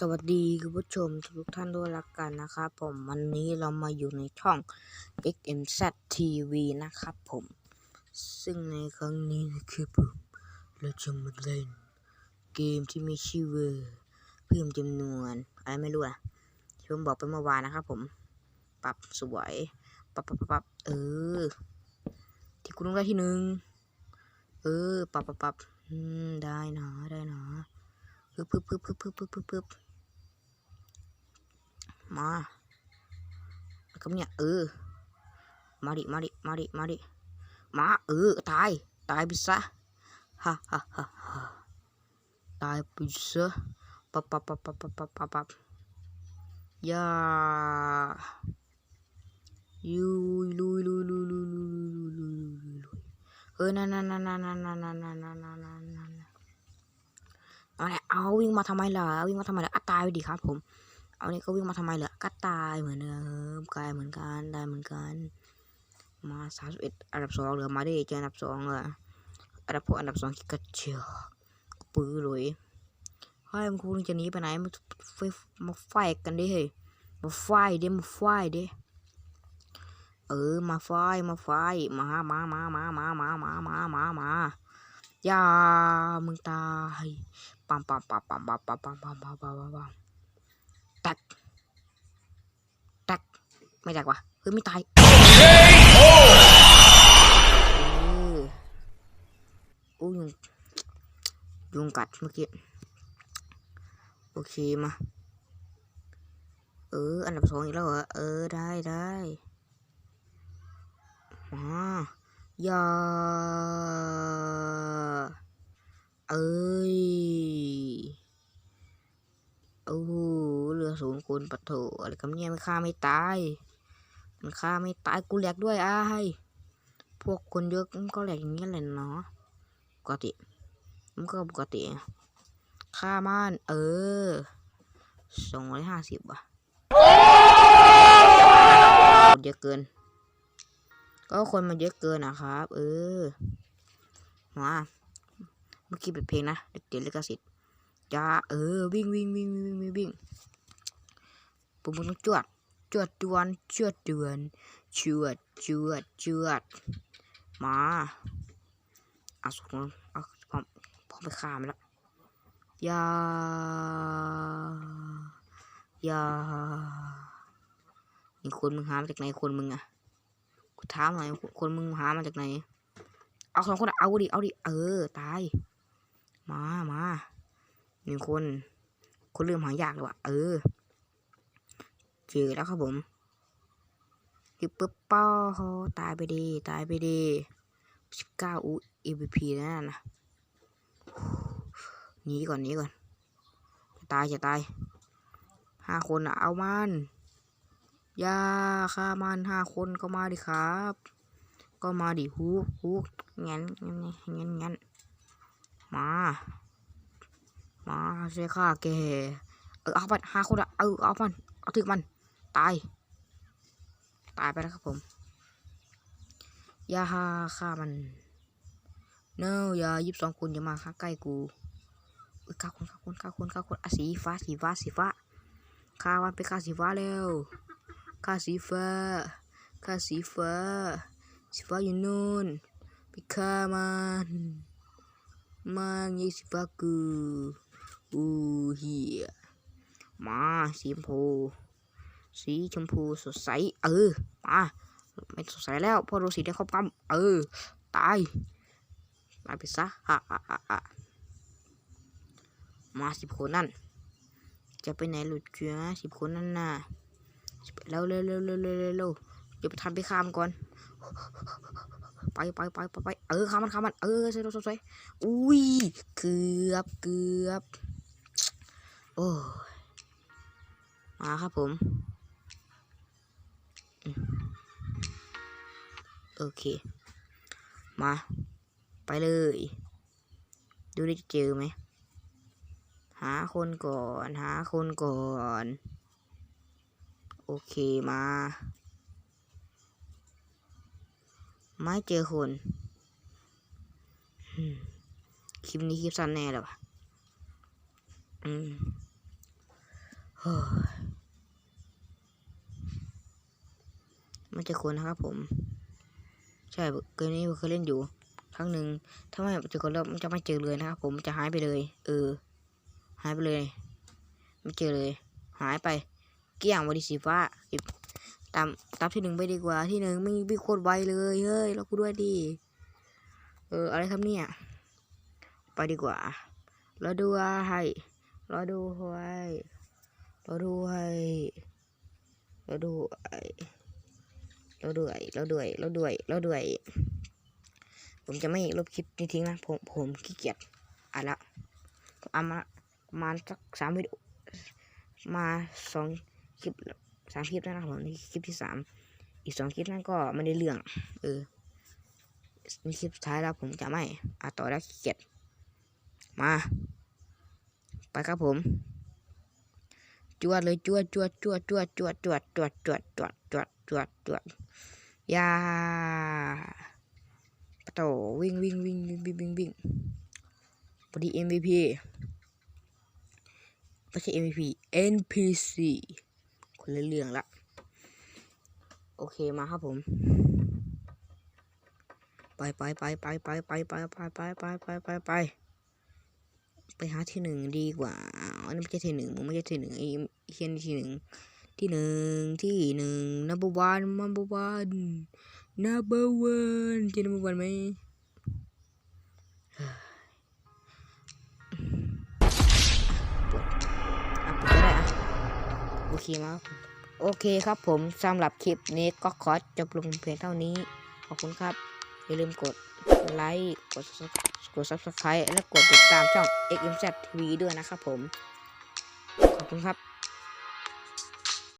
สวัสดีคุณผู้ชมทุกท่านด้วยละกันนะครับผมวันนี้เรามาอยู่ในช่อง XMZ TV นะครับผม ซึ่งในครั้งนี้นะครับผมเราจะมาเล่น เกมที่มีชื่อว่าเพิ่มจำนวน อะไรไม่รู้อะที่ผมบอกไปเมื่อวานนะครับผม ปรับสวยปรับปรับปรับเออ ที่คุณต้องได้ที่หนึ่งเออปรับปรับปรับได้นะได้นะปึ๊บปึ๊บปึ๊บปึ๊บปึ๊บปึ๊บปึ๊บ ปึ๊บมาแล้วก็เนี่ยเออมาดิมาดิมาดิมาดิมาเออตายตายไปซะฮ่าฮ่าฮ่าฮ่าตายไปซะปับปับปับปับปับปับปับปับย่ายูลุยลุยลุยลุยลุยลุยลุยลุยลุยเออนั่นนั่นนั่นนั่นนั่นนั่นนั่นนั่นนั่นนั่นนั่นเอาเนี่ยเอาวิ่งมาทำไมล่ะวิ่งมาทำไมล่ะอะตายไปดิครับผม เอาเนี่ยก็วิ่งมาทำไมล่ะก็ตายเหมือนเดิมกายเหมือนกันได้เหมือนกัน มาสามสิบเอ็ดอันดับสองเหลือมาได้เจออันดับสองเลยอันดับพวกอันดับสองกระเจียวปื้อเลยเฮ้ยมึงคุณจะหนีไปไหนมาไฟมาไฟกันดิเฮ้ยมาไฟดิมาไฟดิเออมาไฟมาไฟมามามามามามามามามามาอย่ามึงตายปั๊มปั๊มปั๊มปั๊มปั๊มปั๊มปัมปัมปัมปัมปัมปัมแตกแตก ไม่แตกวะเฮ้ยไม่ตายเออโอ้ยุงยุงกัดเมื่อกี้ โอเคมา เออ อันดับสองอีกแล้วเหรอ เออ ได้ได้มาย่าเอ้ยโอ้โหเรือศูนย์คูณปะโถอะไรกันเนี่ยไมันฆ่าไม่ตาย มันฆ่าไม่ตายกูแหลกด้วยอ้ายพวกคนเยอะมันก็แหลกอย่างเงี้ยแหละเนาะปกติ มันก็ปกติฆ่ามันเออสองร้อยห้าสิบว่ะเยอะเกิน ก็คนมันเยอะเกินนะครับ เออมาเมื่อกี้เป็นเพลงนะเด็กๆลิขสิทธิ์จ้าเออวิ่งวิ่งวิ่งวิ่งวิ่งวิ่งปุ๊บมึงต้องจวด จวดจวนจวดเดือนจวดจวดจวดมาอาสุกมันเอาพร้อมพร้อมไปฆ่ามันแล้วยายานี่คนมึงหามาจากไหนคนมึงอะกูถามหน่อยคนมึงหามาจากไหน เอาสองคนเอาดิเอาดิเออตาย มามาหนึ่งคน คนเริ่มหายากเลยว่ะเออ เจอแล้วครับผมยึบปึ๊บป้อตายไปดีตายไปดีสิบเก้าอู EVP แล้วนนะหนีก่อนหนีก่อน ตายจะตายห้าคนอะเอามันยาฆ่ามันห้าคนก็มาดิครับ ก็มาดิฮูกฮูกงั้นงั้นงั้นงั้นมา มาใช่ข้าแกเออเอามันห้าคนอะเออเอามันเอาถึกมัน ตาย ตายไปแล้วครับผม อย่าหาฆ่ามัน เนออย่ายิบสองคนอย่ามาข้าใกล้กูเออฆ่าคนฆ่าคนฆ่าคนฆ่าคนอสีฟ้าสีฟ้าสีฟ้าฆ่ามันไปฆ่าสีฟ้าแล้วฆ่าสีฟ้าฆ่าสีฟ้าสีฟ้าอยู่นู่นไปฆ่ามันมันยี่สีฟ้ากูอู้เฮียมาสีชมพู สีชมพูสดใส เออ มา ไม่สดใสแล้วพอโดนสีแดงครอบกำเออ ตาย ตายไปซะฮ่าฮ่าฮ่ามาสิบคนนั่น จะไปไหนหลุดเจือสิบคนนั่นน่ะเร็วเร็วเร็วเร็วเร็วเร็วเดี๋ยวไปทำไปข้ามก่อน ไปไปไปไปไปเออข้ามมันข้ามมัน เออสวยสวยสวยอุ้ย เกือบเกือบ โอ้ มาครับผม โอเค มา ไปเลย ดูได้จะเจอไหม หาคนก่อน หาคนก่อน โอเคมา ไม่เจอคนคลิปนี้คลิปสั้นแน่เลยวะอืมเฮ้ยมันจะควรนะครับผม ใช่เกมนี้ผมเคยเล่นอยู่ ครั้งหนึ่งถ้าไม่เจอคนแล้วมันจะไม่เจอเลยนะครับผมจะหายไปเลย เออ หายไปเลย ไม่เจอเลย หายไป เกลี้ยงวันที่สีฟ้าสิบตามตามที่หนึ่งไปดีกว่าที่หนึ่งไม่มีโคตรไวเลยเฮ้ยเรากูด้วยดีเอออะไรครับเนี่ยไปดีกว่าเรอดูให้รอดูให้รอดูให้รอดูไอ้ รอด้วยเรอด้วยเรอด้วยเรอด้วย ผมจะไม่ลบคลิปนี้ทิ้งนะผมผมขี้เกียจอ่านละเอามาประมาณสักสามวิดีโอมาสองคลิปสามคลิปแล้วนะครับผมนี่คลิปที่สามอีกสองคลิปนั้นก็ไม่ได้เรื่อง เออนี่คลิปสุดท้ายแล้วผมจะไม่อ่านต่อแล้วขี้เกียจมา ไปครับผม จวดเลยจวดจวดจวดจวดจวดจวดจวดจวดจวดจวด จวดจวดยาปะโตวิ่งวิ่งวิ่งวิ่งวิ่งวิ่งวิ่งพอดี MVP ไม่ใช่ MVP NPC คนละเรื่องละ โอเคมาครับผม ไปไปไปไปไปไปไปไปไปไปไปไปไปไปหาที่หนึ่งดีกว่าอันนี้ไม่ใช่ที่หนึ่งมึงไม่ใช่ที่หนึ่งไอ้เฮียนที่หนึ่ง ที่หนึ่งที่หนึ่ง number one number one number one ที่ number one ไหมโอเคมาครับโอเคครับผมสำหรับคลิปนี้ก็ขอจบลงเพียงเท่านี้ ขอบคุณครับ อย่าลืมกดไลค์กดกด subscribe และกดติดตามช่อง XMZ TV ด้วยนะครับผม ขอบคุณครับ